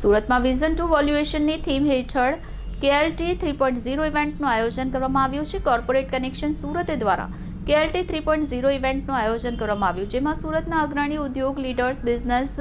સુરતમાં vision two વોલ્યુએશનની theme હેઠળ કેએલટી થ્રી પોઈન્ટ ઝીરો ઇવેન્ટનું આયોજન કરવામાં આવ્યું છે. કોર્પોરેટ કનેક્શન સુરત દ્વારા કેએલટી થ્રી પોઈન્ટ ઝીરો ઇવેન્ટનું આયોજન કરવામાં આવ્યું, જેમાં સુરતના અગ્રણી ઉદ્યોગ લીડર્સ બિઝનેસ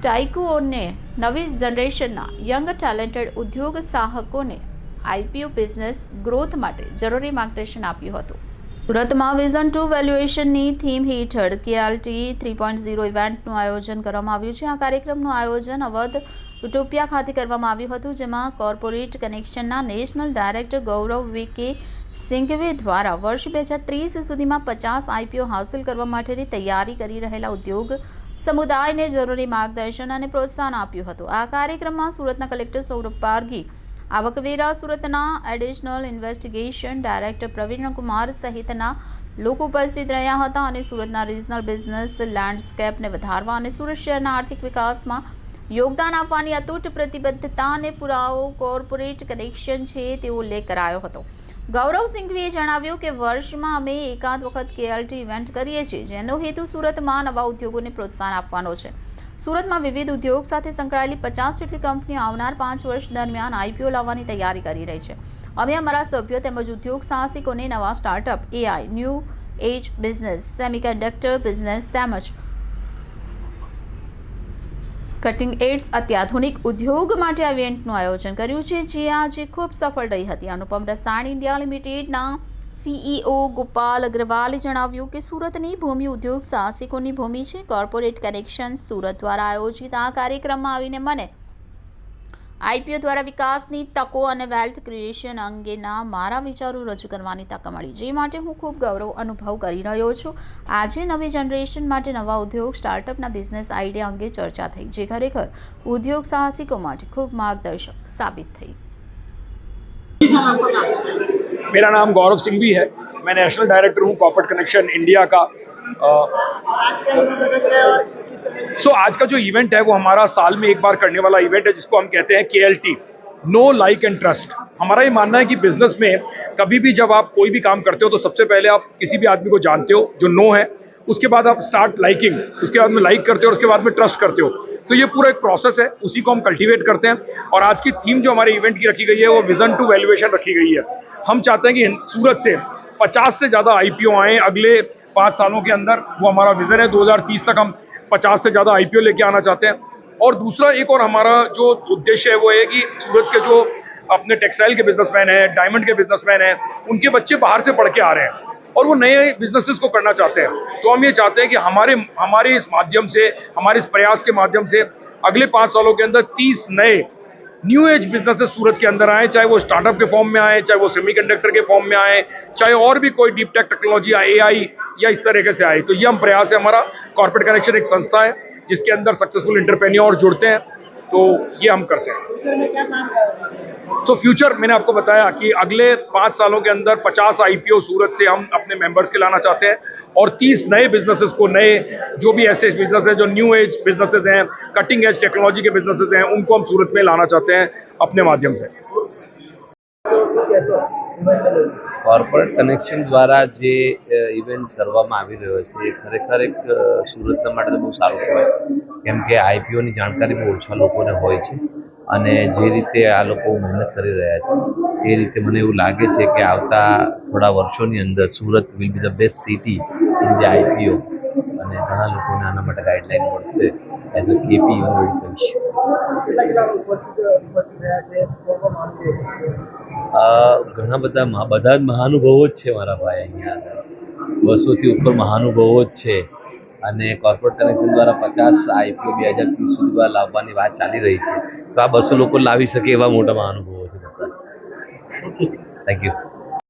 ટાઇકુઓને નવી જનરેશનના યંગ ટેલેન્ટેડ ઉદ્યોગ સાહકોને આઈપીઓ બિઝનેસ ગ્રોથ માટે જરૂરી માર્ગદર્શન આપ્યું હતું. સુરતમાં વિઝન ટુ વેલ્યુએશનની થીમ હેઠળ કેઆરટી થ્રી પોઈન્ટ ઝીરો ઇવેન્ટનું આયોજન કરવામાં આવ્યું છે. આ કાર્યક્રમનું આયોજન અવધ યુટોપિયા ખાતે કરવામાં આવ્યું હતું, જેમાં કોર્પોરેટ કનેક્શનના નેશનલ ડાયરેક્ટર ગૌરવ વિકે સિંઘવે દ્વારા વર્ષ બે હજાર ત્રીસ સુધીમાં પચાસ આઈપીઓ હાંસલ કરવા માટેની તૈયારી કરી રહેલા ઉદ્યોગ સમુદાયને જરૂરી માર્ગદર્શન અને પ્રોત્સાહન આપ્યું હતું. આ કાર્યક્રમમાં સુરતના કલેક્ટર સૌરભ પારગી આવકવેરા સુરતના additional investigation director Pravin Kumar સહિતના લોકો ઉપસ્થિત રહ્યા હતા અને સુરતના રિજનલ બિઝનેસ લેન્ડસ્કેપને વધારવા અને સુરત શહેરના આર્થિક વિકાસમાં યોગદાન આપવાની અતૂટ પ્રતિબદ્ધતા અને પુરાવો કોર્પોરેટ કનેક્શન છે તેવો ઉલ્લેખ કરાયો હતો. ગૌરવ સિંઘવીએ જણાવ્યું કે વર્ષમાં અમે એકાદ વખત કેએલટી ઇવેન્ટ કરીએ છીએ, જેનો હેતુ સુરતમાં નવા ઉદ્યોગોને પ્રોત્સાહન આપવાનો છે. સુરતમાં વિવિધ ઉદ્યોગ સાથે સંકળાયેલી પચાસ જેટલી કંપનીઓ આવનાર પાંચ વર્ષ દરમિયાન આઈપીઓ લાવવાની તૈયારી કરી રહી છે. અમે અમારા સભ્યો તેમજ ઉદ્યોગ સાહસિકોને નવા startup AI new age business semiconductor business તેમજ કટિંગ એડ્સ અત્યાધુનિક ઉદ્યોગ માટે આ ઇવેન્ટનું આયોજન કર્યું છે. જે આજે ખૂબ સફળ રહી હતી. અનુપમ રસાયણ ઇન્ડિયા લિમિટેડના સીઈઓ ગોપાલ અગ્રવાલે જણાવ્યું કે સુરતની ભૂમિ ઉદ્યોગ સાહસિકોની ભૂમિ છે. કોર્પોરેટ કનેક્શન સુરત દ્વારા આયોજિત આ કાર્યક્રમમાં આવીને મને આઈપીઓ દ્વારા વિકાસની તકો અને વેલ્થ ક્રિએશન અંગેના મારા વિચારો રજૂ કરવાની તક મળી. જે માટે હું ખૂબ ગૌરવ અનુભવ કરી રહ્યો છું. આજે નવી જનરેશન માટે નવા ઉદ્યોગ સ્ટાર્ટઅપના બિઝનેસ આઈડિયા અંગે ચર્ચા થઈ, જે ખરેખર ઉદ્યોગ સાહસિકો માટે ખૂબ માર્ગદર્શક સાબિત થઈ. मेरा नाम गौरव सिंह भी है। मैं नेशनल डायरेक्टर हूँ कॉर्पोरेट कनेक्शन इंडिया का। सो आज का जो इवेंट है वो हमारा साल में एक बार करने वाला इवेंट है, जिसको हम कहते हैं के नो लाइक एंड ट्रस्ट हमारा ये मानना है कि बिज़नेस में कभी भी जब आप कोई भी काम करते हो तो सबसे पहले आप किसी भी आदमी को जानते हो जो नो है। उसके बाद आप स्टार्ट लाइकिंग उसके बाद में लाइक करते हो और उसके बाद में ट्रस्ट करते हो। तो ये पूरा एक प्रोसेस है, उसी को हम कल्टीवेट करते हैं। और आज की थीम जो हमारे इवेंट की रखी गई है, वो विजन टू वैल्यूएशन रखी गई है। हम चाहते हैं कि सूरत से 50 से ज़्यादा आईपीओ आए अगले पाँच सालों के अंदर। वो हमारा विजन है 2030 तक हम 50 से ज़्यादा आईपीओ लेके आना चाहते हैं। और दूसरा एक और हमारा जो उद्देश्य है, वो है कि सूरत के जो अपने टेक्सटाइल के बिजनेसमैन हैं डायमंड के बिजनेसमैन हैं, उनके बच्चे बाहर से पढ़ के आ रहे हैं। और वो नए बिजनेसेस को करना चाहते हैं। तो हम ये चाहते हैं कि हमारे हमारे इस माध्यम से, हमारे इस प्रयास के माध्यम से अगले पाँच सालों के अंदर तीस नए न्यू एज बिजनेसेस सूरत के अंदर आए, चाहे वो स्टार्टअप के फॉर्म में आए, चाहे वो सेमीकंडक्टर के फॉर्म में आए, चाहे और भी कोई डीप टेक टेक्नोलॉजी या एआई या इस तरीके से आए। तो ये हम प्रयास है, हमारा कॉर्पोरेट कनेक्शन एक संस्था है, जिसके अंदर सक्सेसफुल इंटरप्रेन्योर जुड़ते हैं। तो ये हम करते हैं सो फ्यूचर मैंने आपको बताया कि अगले पाँच सालों के अंदर 50 आईपीओ सूरत से हम अपने मेंबर्स के लाना चाहते हैं और 30 नए बिजनेसेस को नए जो भी ऐसे बिजनेस हैं जो न्यू एज बिजनेसेस हैं कटिंग एज टेक्नोलॉजी के बिजनेसेस हैं उनको हम सूरत में लाना चाहते हैं अपने माध्यम से કોર્પોરેટ કનેક્શન દ્વારા જે ઇવેન્ટ કરવામાં આવી રહ્યો છે એ ખરેખર એક અ, સુરતના માટે તો બહુ સારું કહેવાય કેમ કે આઈપીઓની જાણકારી બહુ ઓછા લોકોને હોય છે અને જે રીતે આ લોકો મહેનત કરી રહ્યા છે, એ રીતે મને એવું લાગે છે કે આવતા થોડા વર્ષોની અંદર Surat will be the best city in the IPO અને ઘણા લોકોને આના માટે ગાઈડલાઈન મળશે એઝ અ કેપી હું કહીશ ઘણા બધા બધા જ મહાનુભવો જ છે મારા ભાઈ અહીંયા બસોથી ઉપર મહાનુભવો જ છે. અને કોર્પોરેટ કનેક્શન દ્વારા પચાસ આઈપીઓ બે હજાર ત્રીસ સુધીમાં લાવવાની વાત ચાલી રહી છે. તો આ બસો લોકો લાવી શકે એવા મોટા અનુભવો છે થેન્ક યુ